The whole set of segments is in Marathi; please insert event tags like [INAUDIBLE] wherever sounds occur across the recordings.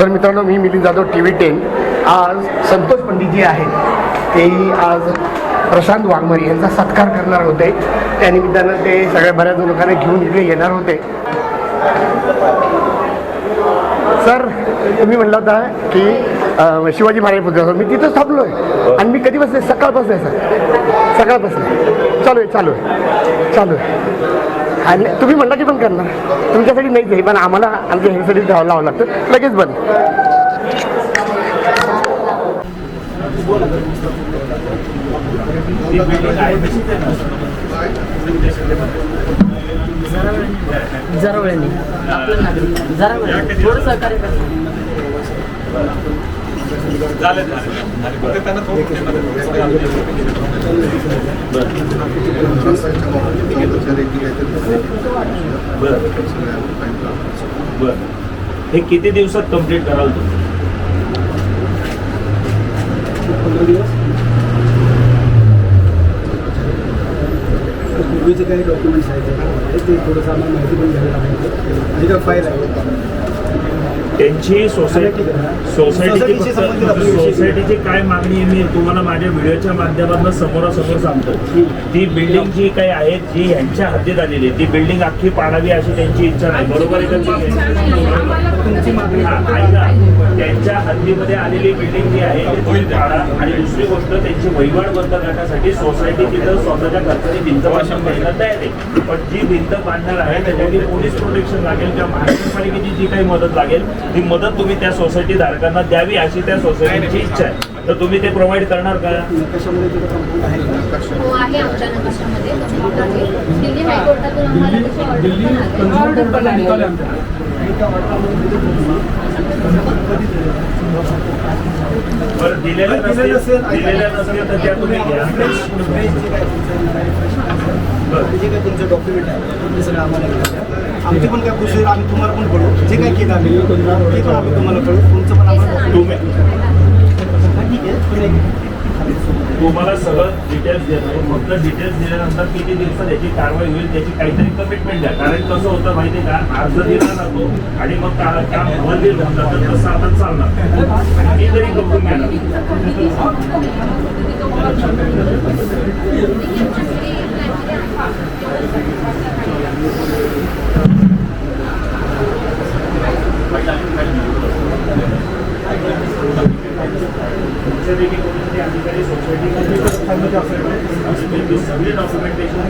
तर मित्रांनो मी Milind Jadhav T V ten. आज संतोष पंडितजी आहेत. तेही आज प्रशांत वाघमारे यांचा सत्कार करणार होते. त्यानिमित्तानं ते सगळ्या बऱ्याच लोकांना घेऊन इकडे येणार होते. सर तुम्ही म्हणला होता की शिवाजी महाराज पुतळा मी तिथंच थांबलो आहे आणि मी कधी बसले? सकाळपासून आहे सर. सकाळपासून. चालू आहे चालू आहे. चालू आहे. आणि तुम्ही म्हणला की पण करणार. तुमच्यासाठी नाहीच आहे पण आम्हाला आमच्या ह्यासाठी जावं लावावं लागतं. लगेच बंद. जरा वेळाने आपलं नागरिक जरा वेळ. थोडं सहकार्य करा बर. हे किती दिवसात कंप्लीट कराल तुम्ही? पूर्वीचे काही डॉक्युमेंट्स आहेत. ते थोडंसं आम्हाला माहिती पण घ्यायला पाहिजे आणि काय फाईल आहे त्यांची सोसायटी सोसायटीची. सोसायटीची काय मागणी आहे मी तुम्हाला माझ्या व्हिडिओच्या माध्यमातून समोरासमोर सांगतो. ती बिल्डिंग जी काही आहे जी ह्यांच्या हद्दीत आलेली आहे ती बिल्डिंग अख्खी पाडावी अशी त्यांची इच्छा नाही. बरोबर आहे का तुमची मागणी हा, ऐका. त्यांच्या हद्दीमध्ये आलेली बिल्डिंग जी आहे आणि दुसरी गोष्ट त्यांची वहिवाट बंद करण्यासाठी सोसायटी तिथं स्वतःच्या खर्चाने भिंत बांधून द्यायला तयार आहे. पण जी भिंत बांधणार आहे त्याच्यासाठी पोलीस प्रोटेक्शन लागेल किंवा महानगरपालिकेची जी काही मदत लागेल ती मदत तुम्ही त्या सोसायटी धारकांना द्यावी अशी त्या सोसायटीची इच्छा आहे. तर तुम्ही ते प्रोव्हाइड करणार का? हो आहे आमच्या नकाशामध्ये कंप्लीट आहे. दिल्ली हायकोर्टातून आम्हाला त्याची ऑर्डर पण आली ऑर्डर पण आली बरं दिलेल्या दिलेलं नसेल. दिलेल्या नसेल तर त्या तुम्ही घ्या. आहे. जे काय तुमचं डॉक्युमेंट आहे ते सगळं आम्हाला द्या. आमची पण काय प्रोसिजर आम्ही तुम्हाला पण कळू जे काय केलं आम्ही ते पण आम्ही तुम्हाला कळू. तुमचं पण आम्हाला ठीक आहे. तुम्ही तुम्हाला सगळं डिटेल्स देतो फक्त डिटेल्स दिल्यानंतर किती दिवसात याची कारवाई होईल त्याची काहीतरी कमिटमेंट द्या. कारण कसं होतं माहिती आहे का? अर्ज दिला जातो आणि मग काम मंदिर होऊन जातं. तसं आता चालणार. आणि मी तरी करून घेणार. तुमच्यापैकी कोणीतरी अधिकारी सोसायटीमध्ये सगळे डॉक्युमेंटेशन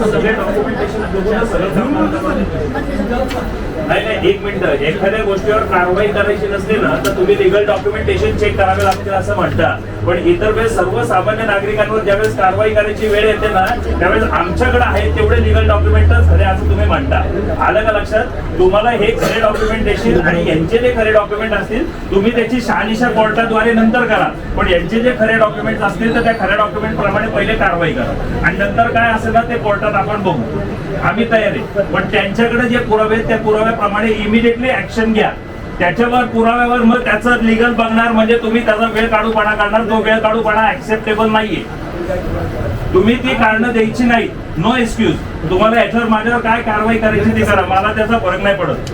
सगळे डॉक्युमेंटेशन नाही नाही एक मिनिट. एखाद्या गोष्टीवर कारवाई करायची नसली ना तर तुम्ही लिगल डॉक्युमेंटेशन चेक करावे लागतील असं म्हणता. पण इतर वेळेस सर्वसामान्य नागरिकांवर ज्यावेळेस कारवाई करायची वेळ येते ना त्यावेळेस आमच्याकडे आहेत तेवढे लिगल डॉक्युमेंटच खरे असं तुम्ही म्हणता. आलं का लक्षात? तुम्हाला हे खरे डॉक्युमेंट देशील आणि यांचे जे खरे डॉक्युमेंट असतील तुम्ही त्याची शहानिशा कोर्टाद्वारे नंतर करा. पण यांचे जे खरे डॉक्युमेंट असतील तर त्या खऱ्या डॉक्युमेंट प्रमाणे पहिले कारवाई करा. आणि नंतर काय असेल ना ते कोर्टात आपण बघू. आम्ही तयार आहे. पण त्यांच्याकडे जे पुरावे आहेत त्या पुराव्याप्रमाणे इमिडिएटली ऍक्शन घ्या. त्याच्यावर पुराव्यावर मग त्याचं लिगल बघणार म्हणजे तुम्ही त्याचा वेळ काढूपणा करणार तो वेळ काढूपणा ऍक्सेप्टेबल नाहीये. तुम्ही ती कारण द्यायची नाही. नो एक्सक्यूज तुम्हाला याच्यावर माझ्यावर काय कारवाई करायची ती करा. मला त्याचा फरक नाही पडत.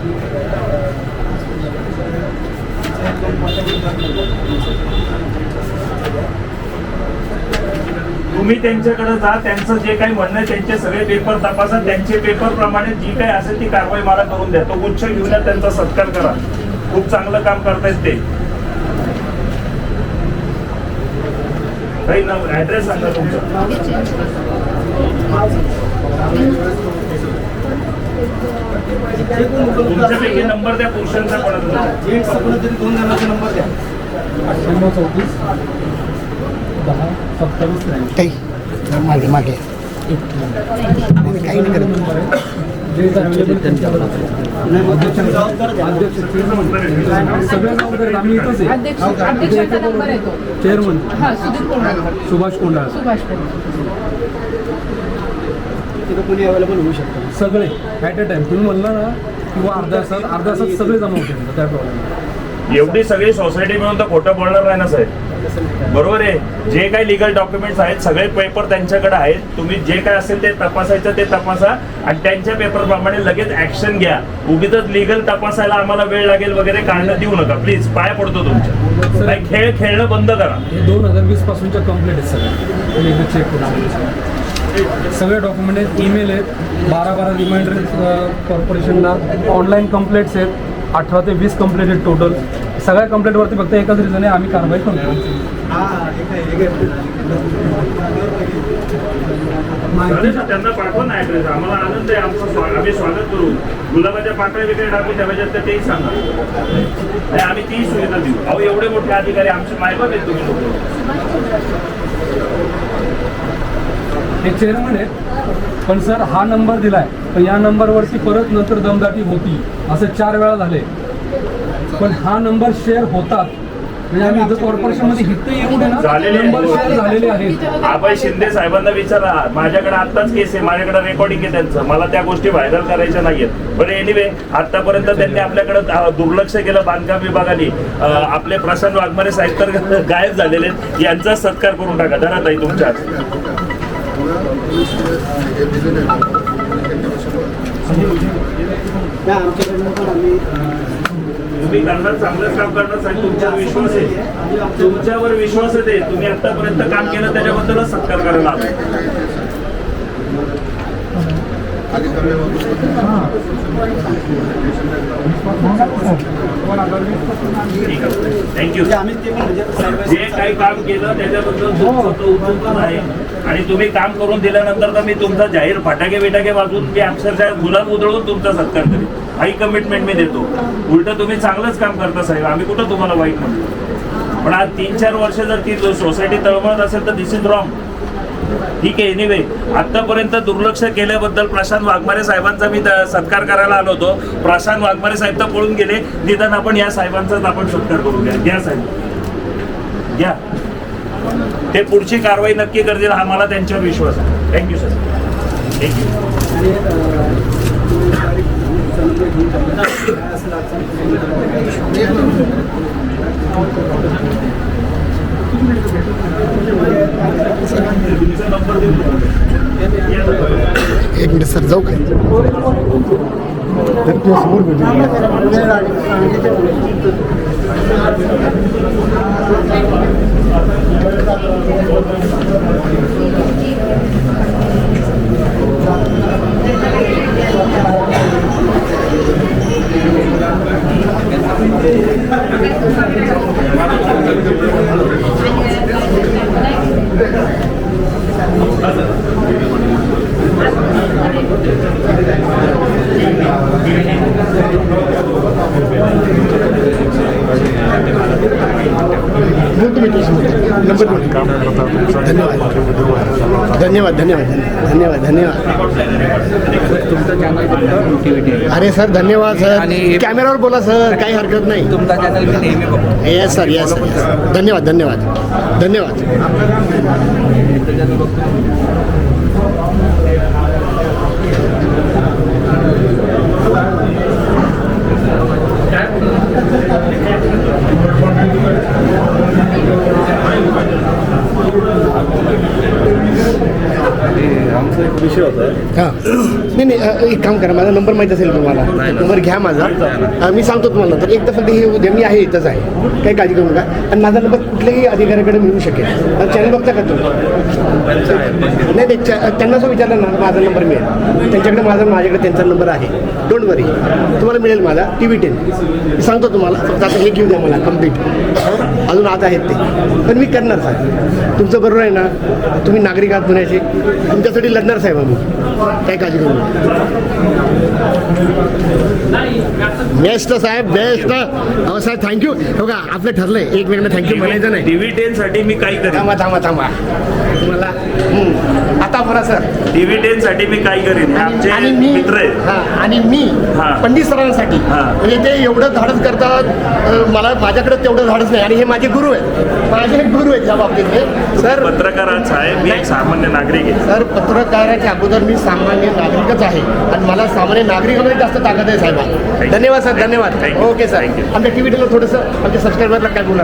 तुम्ही त्यांच्याकडे जा त्यांचं जे काही म्हणणं आहे त्यांचे सगळे पेपर तपासा. त्यांचे पेपर प्रमाणे जी काही असेल ती कारवाई मला करून द्या. तो गुच्छ घेऊन त्यांचा सत्कार करा. खूप चांगलं काम करतायत ते. काही ऍड्रेस सांगा तुमचा. तुमच्यापैकी नंबर द्या पुरुषांचा कोणतरी दोन जणांचा नंबर द्या. ताई मागे मागे. मी काही नाही करत चेअरमन सुभाष कोंडाळ सुभाष तिथं कोणी अवेलेबल होऊ शकतं सगळे ॲट अ टाइम तुम्ही म्हणला ना किंवा अर्ध्या तासात अर्ध्या तासात सगळे जमा होते काय प्रॉब्लेम एवढी सगळी सोसायटी मिळून तर खोटं बोलणार नाही ना साहेब बरोबर आहे. जे काही लिगल डॉक्युमेंट्स आहेत सगळे पेपर त्यांच्याकडे आहेत. तुम्ही जे काय असेल ते तपासायचं ते तपासा. आणि त्यांच्या पेपरप्रमाणे लगेच ऍक्शन घ्या. उगीच लिगल तपासायला आम्हाला वेळ लागेल वगैरे काढणं देऊ नका. प्लीज पाय पडतो तुमच्या. नाही, खेळ खेळणं बंद करा. दोन हजार वीस पासूनच्या कंप्लेंट आहेत सगळ्या. चेक सगळे डॉक्युमेंट आहेत ईमेल आहेत. बारा बारा रिमाइंडर कॉर्पोरेशनला ऑनलाईन कंप्लेंट्स आहेत. अठरा ते वीस कंप्लेंट आहेत टोटल सगळ्या कंप्लेंटवरती फक्त एकाच रिझन आहे आम्ही कारवाई करतो त्यांना पाठवा ना ऍड्रेस आम्हाला आनंद आहे. आमचं आम्ही स्वागत करू. गुलाबाच्या पाकळ्या वगैरे टाकू त्या पाहिजेत तर तेही सांगा. नाही, आम्ही ती सुविधा देऊ. अहो एवढे मोठे अधिकारी आमचे मायबाप आहेत तुम्ही लोक. हे चेअरमन आहेत पण सर हा नंबर दिलाय. पण या नंबरवरती परत नंतर दमदाटी होती. असं चार वेळा झाले. पण हा नंबर शेअर होतात. म्हणजे आम्ही इथं कॉर्पोरेशनमध्ये इथं येऊन आहे ना झालेले नंबर आहेत. शेअर झालेले आहेत. आपण शिंदे साहेबांना विचारा माझ्याकडे आत्ताच केस आहे माझ्याकडे रेकॉर्डिंग आहे त्यांचं. मला त्या गोष्टी व्हायरल करायच्या नाहीयेत. बरं एनिवे आतापर्यंत त्यांनी आपल्याकडे अं, दुर्लक्ष केलं बांधकाम विभागाने. अं, आपले प्रशांत वाघमारे साहेब तर [LAUGHS] गायब झालेले आहेत. यांचा सत्कार करून टाका. धरा ताई तुमच्या आमच्याकडनं पण आम्ही तुम्ही करणार चांगलंच काम करणार साहेब तुमच्यावर विश्वास आहे. तुमच्यावर विश्वास आहे तुम्ही आतापर्यंत काम केलं त्याच्याबद्दलच सत्कार करायला आहे थँक्यू म्हणजे म्हणजे जे काही काम केलं त्याच्याबद्दल आहे. आणि तुम्ही काम करून दिल्यानंतर तर मी तुमचा जाहीर फटाके बिटाके वाजवून मी अक्षरशः गुलाब उधळून तुमचा सत्कार करेन. हाही कमिटमेंट मी देतो. उलट तुम्ही चांगलंच काम करता साहेब. आम्ही कुठं तुम्हाला वाईट म्हणतो? पण आज तीन चार वर्ष जर ती सोसायटी तळमळत असेल तर दिस इज रॉंग ठीक आहे एनिवे आत्तापर्यंत दुर्लक्ष केल्याबद्दल प्रशांत वाघमारे साहेबांचा मी सत्कार करायला आलो होतो. प्रशांत वाघमारे साहेब तर पळून गेले. निदान आपण या साहेबांचाच आपण सत्कार करू घ्या घ्या साहेब. घ्या. ते पुढची कारवाई नक्की करतील हा मला त्यांच्यावर विश्वास आहे. Thank you sir thank you एक मिनिट सर जाऊ काय तर तुझ्या समोर भेटू. धन्यवाद धन्यवाद धन्यवाद धन्यवाद. धन्यवाद अरे सर धन्यवाद सर. कॅमेरावर बोला सर. काही हरकत नाही. येस सर येस सर धन्यवाद धन्यवाद धन्यवाद. एक विषय होता हां. नाही नाही अ, एक काम करा माझा नंबर माहीत असेल तुम्हाला. नंबर घ्या माझा. अ, मी सांगतो तुम्हाला तर एकदा फक्त हे उद्या मी आहे इथंच आहे. काही काळजी करू नका. आणि माझा नंबर कुठल्याही अधिकाऱ्याकडे मिळू शकेल. चॅनल बघता का तुम्ही? नाही ते च्या- त्यांना असं विचारलं ना माझा नंबर मिळेल. त्यांच्याकडे माझा माझ्याकडे त्यांचा नंबर आहे. डोंट वरी तुम्हाला मिळेल माझा टी व्ही टेन सांगतो तुम्हाला फक्त आता हे घेऊ द्या मला कंप्लीट अजून आता आहेत ते. पण मी करणार साहेब. तुमचं बरोबर आहे ना. तुम्ही नागरिक आहात पुण्याचे तुमच्यासाठी लढणार साहेब आम्ही काय काळजी करू बेस्ट साहेब बेस्ट अहो साहेब थँक्यू हो का आपलं ठरलंय. एकमेकांना थँक्यू म्हणायचं नाही. टीव्ही टेन साठी मी काही करेन. थांबा थांबा थांबा. तुम्हाला बोला सर. टेन साठी मी काय करीन? हे आमचे आणि मी मित्र आहेत. हा, आणि मी हा. पंडित सरांसाठी. हा. म्हणजे ते एवढं धाडस करतात अ, मला माझ्याकडे तेवढं धाडस नाही. आणि हे माझे गुरु आहेत. माझे गुरु आहेत या बाबतीतले सर पत्रकाराच आहे. मी एक सामान्य नागरिक आहे. सर पत्रकाराच्या अगोदर मी सामान्य नागरिकच आहे. आणि मला सामान्य नागरिकामध्ये जास्त ताकद आहे साहेब धन्यवाद सर. धन्यवाद. Thank you. Okay sir. Thank you. आमच्या टी व्ही थोडंसं आमच्या सबस्क्रायबरला काय बोला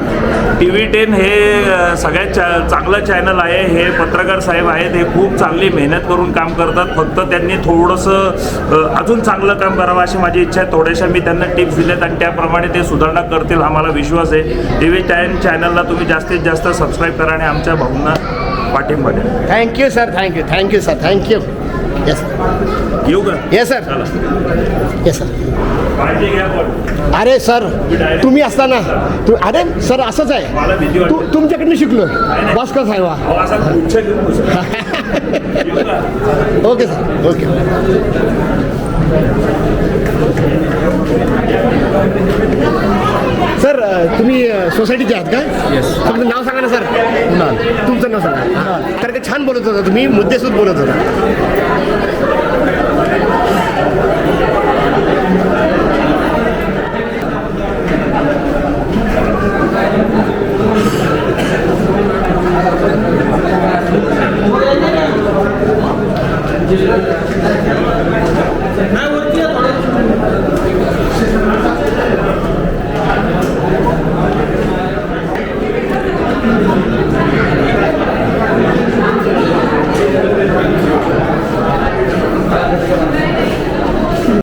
टी व्ही टेन हे अ, सगळ्यात चा- चांगलं चॅनल आहे. हे पत्रकार साहेब आहेत. हे खूप चांगली मेहनत करून काम करतात फक्त त्यांनी थोडंसं अजून चांगलं काम करावं अशी माझी इच्छा आहे. थोड्याशा मी त्यांना टिप्स दिल्यात आणि त्याप्रमाणे ते सुधारणा करतील हा मला विश्वास आहे. टी व्ही टेन चॅनलला तुम्ही जास्तीत जास्त सबस्क्राईब करा आणि आमच्या भाऊंना पाठिंबा द्या. Thank you sir thank you thank you sir thank you yes येऊ का? येस सर चला. येस सर अरे सर तुम्ही असताना तू अरे सर असंच आहे. तू तुमच्याकडनं शिकलो बॉस [LAUGHS] का ओके सर. ओके. सर तुम्ही सोसायटीचे आहात का? तुमचं नाव सांगा ना सर. तुमचं नाव सांगा. कारण का छान बोलत होता तुम्ही मुद्देसूद बोलत होता. Teşekkür ederim.